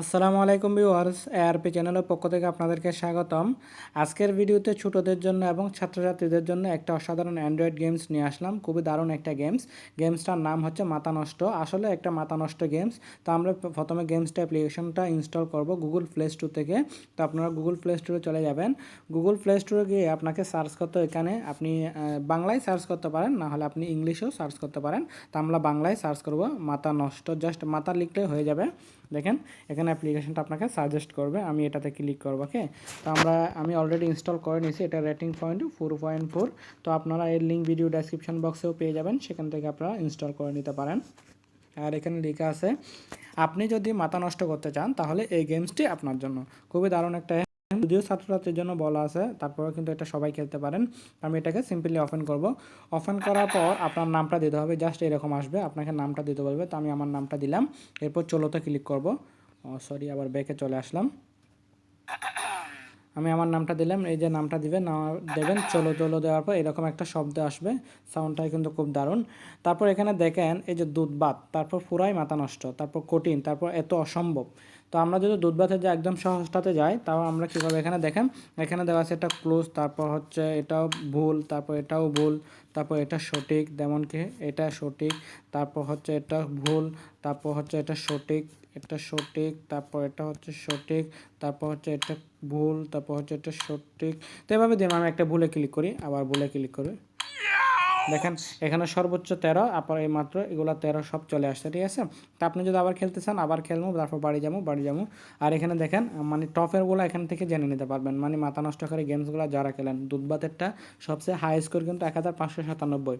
আসসালামু আলাইকুম viewers ARP চ্যানেলের পক্ষ থেকে আপনাদেরকে স্বাগতম। আজকের ভিডিওতে ছোটদের জন্য এবং ছাত্রছাত্রীদের জন্য একটা অসাধারণ অ্যান্ড্রয়েড গেমস নিয়ে আসলাম। খুবই দারুণ একটা গেমস গেমসটার নাম হচ্ছে মাথা নষ্ট আসলে একটা মাথা নষ্ট গেমস তো আমরা প্রথমে গেমসটা অ্যাপ্লিকেশনটা ইনস্টল করব গুগল প্লে স্টোর থেকে। তো আপনারা গুগল প্লে স্টোরে চলে যাবেন। গুগল প্লে স্টোরে গিয়ে আপনাকে সার্চ করতে এখানে আপনি বাংলায় সার্চ করতে পারেন। না হলে আপনি ইংলিশেও সার্চ করতে পারেন। তো আমরা বাংলায় সার্চ করব মাথা নষ্ট জাস্ট মাথা লিখলে হয়ে যাবে। দেখেন, এখানে অ্যাপ্লিকেশনটা আপনাকে সাজেস্ট করবে। আমি এটাতে ক্লিক করব ওকে তো আমরা, আমি অলরেডি ইনস্টল করে নিয়েছি। এটা rating point four point four তো আপনারা এর লিঙ্ক ভিডিও ডেসক্রিপশন বক্সেও পেয়ে যাবেন। সেখান থেকে আপনারা ইনস্টল করে নিতে পারেন। আর এখানে লেখা আছে, আপনি যদি মাথা নষ্ট করতে চান, তাহলে এই গেমসটি আপনার জন্য। খুবই দারুণ একটা যদিও ছাত্রছাত্রীর জন্য বলা আছে, তারপরেও কিন্তু এটা সবাই খেলতে পারেন। আমি এটাকে সিম্পলি ওপেন করব। ওপেন করার পর আপনার নামটা দিতে হবে। জাস্ট এরকম আসবে। আপনাকে নামটা দিতে বলবে। তো আমি আমার নামটা দিলাম। এরপর চলোতে ক্লিক করব। সরি আবার ব্যাকে চলে আসলাম। আমি আমার নামটা দিলাম, এই যে নামটা দিবেন না দেবেন, চলো চলো দেওয়ার পর এরকম একটা শব্দ আসবে সাউন্ডটাই কিন্তু খুব দারুণ। তারপর এখানে দেখেন, এই যে দুধ বাত তারপর পুরাই মাথা নষ্ট, তারপর কঠিন, তারপর এত অসম্ভব। তো আমরা যদি দুধ ভাতের যে একদম সহজটাতে যাই, তাও আমরা কীভাবে এখানে দেখেন, এখানে দেওয়া আছে এটা ক্লোজ তারপর হচ্ছে এটাও ভুল, তারপর এটাও ভুল, তারপর এটা সঠিক যেমন কি এটা সঠিক, তারপর হচ্ছে এটা ভুল, তারপর হচ্ছে এটা সঠিক এটা সঠিক, তারপর এটা হচ্ছে সঠিক, তারপর হচ্ছে এটা ভুল, তারপর হচ্ছে এটা সঠিক। তো এভাবে দিলাম আমি একটা ভুলে ক্লিক করি, আবার ভুলে ক্লিক করি দেখেন, এখানে সর্বোচ্চ তেরো আপনার এই মাত্র, এগুলো তেরো সব চলে আসছে, ঠিক আছে? তা আপনি যদি আবার খেলতে চান, আবার খেলব, তারপর বাড়ি যাব বাড়ি যাব। আর এখানে দেখেন মানে টপেরগুলো এখান থেকে জেনে নিতে পারবেন। মানে মাথা নষ্ট করে গেমসগুলো যারা খেলেন, দুধবাতেরটা সবচেয়ে হাই স্কোর কিন্তু এক হাজার পাঁচশো সাতানব্বই,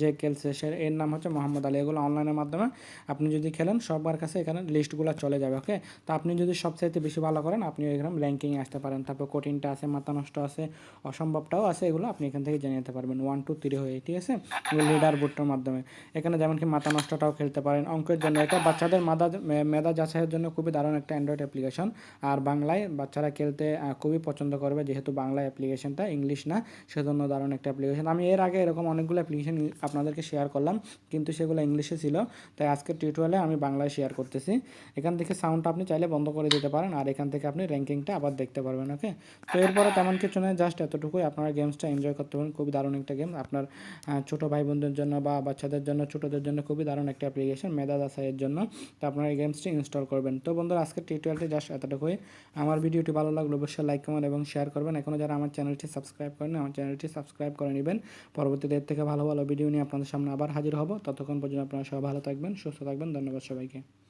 যে খেলছে সে, এর নাম হচ্ছে মোহাম্মদ আলী। এগুলো অনলাইনের মাধ্যমে আপনি যদি খেলেন, সবার কাছে এখানে লিস্টগুলো চলে যাবে ওকে তো আপনি যদি সবচাইতে বেশি ভালো করেন, আপনি এখানে র্যাঙ্কিংয়ে আসতে পারেন। তারপর কঠিনটা আছে, মাথা নষ্ট আছে, অসম্ভবটাও আছে, এগুলো আপনি এখান থেকে জেনে নিতে পারবেন ওয়ান টু থ্রি হয়ে, ঠিক আছে? লিডার বোর্ডটার মাধ্যমে। এখানে যেমন কি মাথা নষ্টটাও খেলতে পারেন। অঙ্কের জন্য এটা বাচ্চাদের মাদা মেধা যাচাইয়ের জন্য খুবই দারুণ একটা অ্যান্ড্রয়েড অ্যাপ্লিকেশন আর বাংলায় বাচ্চারা খেলতে খুবই পছন্দ করবে, যেহেতু বাংলা অ্যাপ্লিকেশনটা ইংলিশ না, সেজন্য দারুণ একটা অ্যাপ্লিকেশন আমি এর আগে এরকম অনেকগুলো অ্যাপ্লিকেশন আপনাদেরকে শেয়ার করলাম, কিন্তু সেগুলো ইংলিশে ছিল। তাই আজকের টিউটোরিয়ালে আমি বাংলায় শেয়ার করতেছি। এখান থেকে সাউন্ডটা আপনি চাইলে বন্ধ করে দিতে পারেন, আর এখান থেকে আপনি র্যাঙ্কিংটা আবার দেখতে পারবেন ওকে তো এরপরে তেমন কিছু নয় জাস্ট এতটুকুই। আপনারা গেমসটা এনজয় করতে পারেন খুবই দারুণ একটা গেম আপনার ছোটো ভাই বোনদের জন্য বা বাচ্চাদের জন্য, ছোটদের জন্য খুবই দারুণ একটা অ্যাপ্লিকেশন মেধা দাসাইয়ের জন্য। তো আপনারা এই গেমসটি ইনস্টল করবেন। তো বন্ধুরা, আজকের টিউটোরিয়ালটি জাস্ট এতটুকুই। আমার ভিডিওটি ভালো লাগল অবশ্যই লাইক কমেন্ট এবং শেয়ার করবেন। এখনও যারা আমার চ্যানেলটি সাবস্ক্রাইব করেন আমার চ্যানেলটি সাবস্ক্রাইব করে নেবেন। পরবর্তীতে এর থেকে ভালো ভালো ভিডিও নিয়ে আপনাদের সামনে আবার হাজির হব। ততক্ষণ পর্যন্ত আপনারা সবাই ভালো থাকবেন, সুস্থ থাকবেন। ধন্যবাদ সবাইকে।